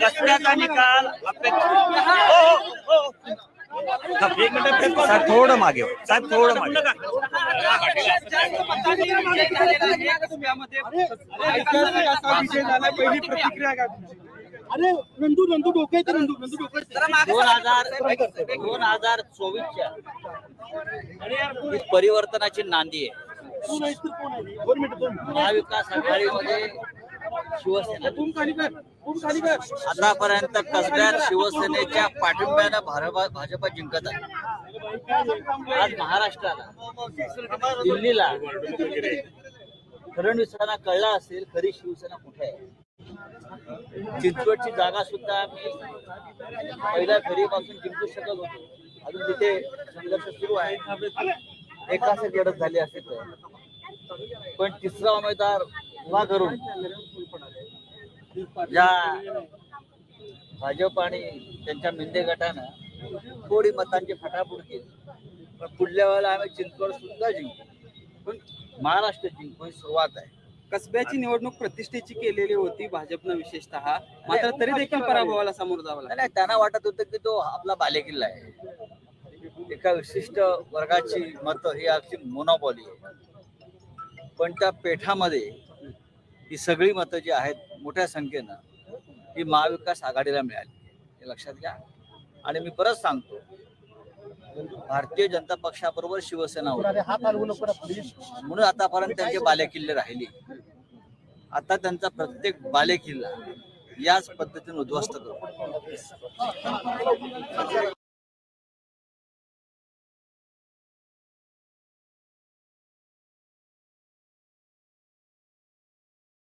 कसल्याचा निकाल अपेक्षित हो, हो, हो. एक मिनिट साहेब थोडं मागे हो. साहेब थोडं मागे पहिली प्रतिक्रिया काय अरे नंदू नंदू डोके तर नंदू नंदू डोके दोन हजार दोन हजार चोवीसच्या परिवर्तनाची नांदी आहे महाविकास आघाडीमध्ये शिवसेना आतापर्यंत कसब्यात शिवसेनेच्या पाठिंब्यानं भाजप जिंकत आहे. आज महाराष्ट्राला दिल्लीला फडणवीसांना कळलं असेल खरी शिवसेना कुठे आहे. चिंचवडची जागा सुद्धा आम्ही पहिल्या फेरीपासून जिंकू शकत होतो. अजून तिथे संघर्ष सुरू आहे. एकाच लढत झाली असेल पण तिसरा उमेदवार उभा करून ज्या भाजप आणि त्यांच्या मिंदे गटानं थोडी मतांची फटाफूट केली. पण पुढल्या वेळेला आम्ही चिंचवड सुद्धा जिंकू. पण महाराष्ट्र जिंकू ही सुरुवात आहे. कसब्याची निवडणूक प्रतिष्ठेची केलेली होती भाजपनं विशेषतः. मात्र तरी देखील पराभवाला सामोरं जावं नाही त्यांना वाटत होतं की तो आपला बालेकिल्ला आहे. एका विशिष्ट वर्गाची मतं ही अगदी मोनोपॉली आहे. पण त्या पेठामध्ये ही सगळी मतं जी आहेत मोठ्या संख्येनं ही महाविकास आघाडीला मिळाली. हे लक्षात घ्या. आणि मी परत सांगतो भारतीय जनता पक्षाबरोबर शिवसेना होती. म्हणून आतापर्यंत त्यांचे बालेकिल्ले राहिले. आता त्यांचा प्रत्येक बालेकिल्ला याच पद्धतीने उद्ध्वस्त करू.